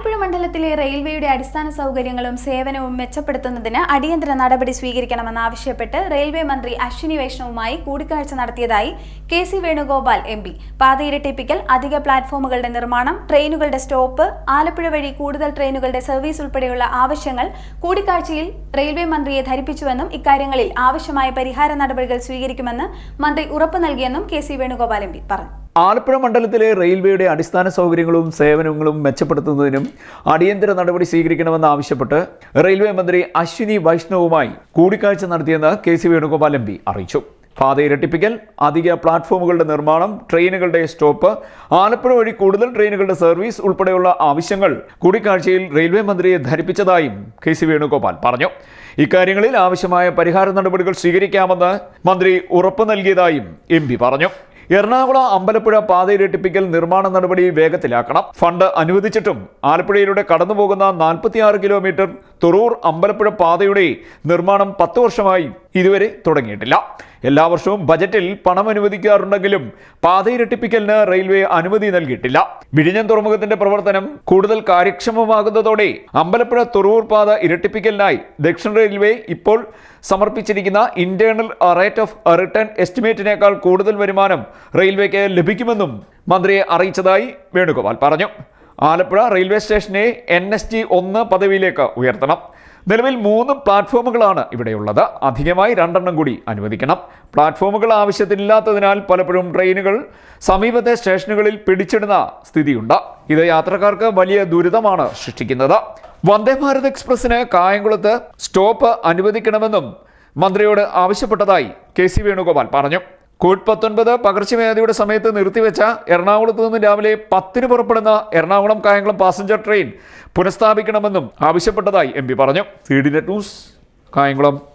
ആലപ്പുഴ മണ്ഡലത്തിലെ റെയിൽവേയുടെ അടിസ്ഥാന സൗകര്യങ്ങളും സേവനവും മെച്ചപ്പെടുത്തുന്നതിന് അടിയന്തര നടപടി സ്വീകരിക്കണമെന്നാവശ്യപ്പെട്ട് റെയിൽവേ മന്ത്രി അശ്വിനി വൈഷ്ണവുമായി കൂടിക്കാഴ്ച നടത്തിയതായി K C Venugopal M P. പാതയിരട്ടിപ്പിക്കൽ അധിക പ്ലാറ്റ്ഫോമുകളുടെ നിർമ്മാണം ട്രെയിനുകളുടെ സ്റ്റോപ്പ് ആലപ്പുഴ വഴി കൂടുതൽ ട്രെയിനുകളുടെ സർവീസ് ഉൾപ്പെടെയുള്ള ആവശ്യങ്ങൾ കൂടിക്കാഴ്ചയിൽ റെയിൽവേ മന്ത്രിയെ ധരിപ്പിച്ചുവെന്നും ഇക്കാര്യങ്ങളിൽ ആവശ്യമായ പരിഹാര നടപടികൾ സ്വീകരിക്കുമെന്ന് മന്ത്രി ഉറപ്പു നൽകിയെന്നും കെ സി വേണുഗോപാൽ എം പറഞ്ഞു. ആലപ്പുഴ മണ്ഡലത്തിലെ റെയിൽവേയുടെ അടിസ്ഥാന സൗകര്യങ്ങളും സേവനങ്ങളും മെച്ചപ്പെടുത്തുന്നതിനും അടിയന്തര നടപടി സ്വീകരിക്കണമെന്ന് ആവശ്യപ്പെട്ട് റെയിൽവേ മന്ത്രി അശ്വിനി വൈഷ്ണവുമായി കൂടിക്കാഴ്ച നടത്തിയെന്ന് K C Venugopal M P അറിയിച്ചു. പാത ഇരട്ടിപ്പിക്കൽ അധിക പ്ലാറ്റ്ഫോമുകളുടെ നിർമ്മാണം ട്രെയിനുകളുടെ സ്റ്റോപ്പ് ആലപ്പുഴ വഴി കൂടുതൽ ട്രെയിനുകളുടെ സർവീസ് ഉൾപ്പെടെയുള്ള ആവശ്യങ്ങൾ കൂടിക്കാഴ്ചയിൽ റെയിൽവേ മന്ത്രിയെ ധരിപ്പിച്ചതായും കെ സി വേണുഗോപാൽ പറഞ്ഞു. ഇക്കാര്യങ്ങളിൽ ആവശ്യമായ പരിഹാര നടപടികൾ സ്വീകരിക്കാമെന്ന് മന്ത്രി ഉറപ്പു നൽകിയതായും എം പറഞ്ഞു. എറണാകുളം അമ്പലപ്പുഴ പാതയിരട്ടിപ്പിക്കൽ നിർമ്മാണ നടപടി വേഗത്തിലാക്കണം. ഫണ്ട് അനുവദിച്ചിട്ടും ആലപ്പുഴയിലൂടെ കടന്നുപോകുന്ന നാൽപ്പത്തിയാറ് കിലോമീറ്റർ തുറൂർ അമ്പലപ്പുഴ പാതയുടെ നിർമ്മാണം പത്ത് വർഷമായി ഇതുവരെ തുടങ്ങിയിട്ടില്ല. എല്ലാ വർഷവും ബജറ്റിൽ പണം അനുവദിക്കാറുണ്ടെങ്കിലും പാതയിരട്ടിപ്പിക്കലിന് റെയിൽവേ അനുമതി നൽകിയിട്ടില്ല. വിഴിഞ്ഞം തുറമുഖത്തിന്റെ പ്രവർത്തനം കൂടുതൽ കാര്യക്ഷമമാകുന്നതോടെ അമ്പലപ്പുഴ തുറവൂർ പാത ഇരട്ടിപ്പിക്കലിനായി ദക്ഷിണ റെയിൽവേ ഇപ്പോൾ സമർപ്പിച്ചിരിക്കുന്ന ഇന്റേണൽ റേറ്റ് ഓഫ് റിട്ടേൺ എസ്റ്റിമേറ്റിനേക്കാൾ കൂടുതൽ വരുമാനം റെയിൽവേക്ക് ലഭിക്കുമെന്നും മന്ത്രിയെ അറിയിച്ചതായി വേണുഗോപാൽ പറഞ്ഞു. ആലപ്പുഴ റെയിൽവേ സ്റ്റേഷനെ എൻ എസ് ടി ഒന്ന് പദവിയിലേക്ക് ഉയർത്തണം. നിലവിൽ മൂന്ന് പ്ലാറ്റ്ഫോമുകളാണ് ഇവിടെയുള്ളത്. അധികമായി രണ്ടെണ്ണം കൂടി അനുവദിക്കണം. പ്ലാറ്റ്ഫോമുകൾ ആവശ്യത്തിനില്ലാത്തതിനാൽ പലപ്പോഴും ട്രെയിനുകൾ സമീപത്തെ സ്റ്റേഷനുകളിൽ പിടിച്ചിടുന്ന സ്ഥിതിയുണ്ട്. ഇത് യാത്രക്കാർക്ക് വലിയ ദുരിതമാണ് സൃഷ്ടിക്കുന്നത്. വന്ദേ ഭാരത് എക്സ്പ്രസിന് കായംകുളത്ത് സ്റ്റോപ്പ് അനുവദിക്കണമെന്നും മന്ത്രിയോട് ആവശ്യപ്പെട്ടതായി കെ സി വേണുഗോപാൽ പറഞ്ഞു. കോവിഡ് പത്തൊൻപത് പകർച്ചവ്യാധിയുടെ സമയത്ത് നിർത്തിവെച്ച എറണാകുളത്ത് നിന്ന് രാവിലെ പത്തിന് പുറപ്പെടുന്ന എറണാകുളം കായംകുളം പാസഞ്ചർ ട്രെയിൻ പുനഃസ്ഥാപിക്കണമെന്നും ആവശ്യപ്പെട്ടതായി എം പറഞ്ഞു. C D news Kayamkulam.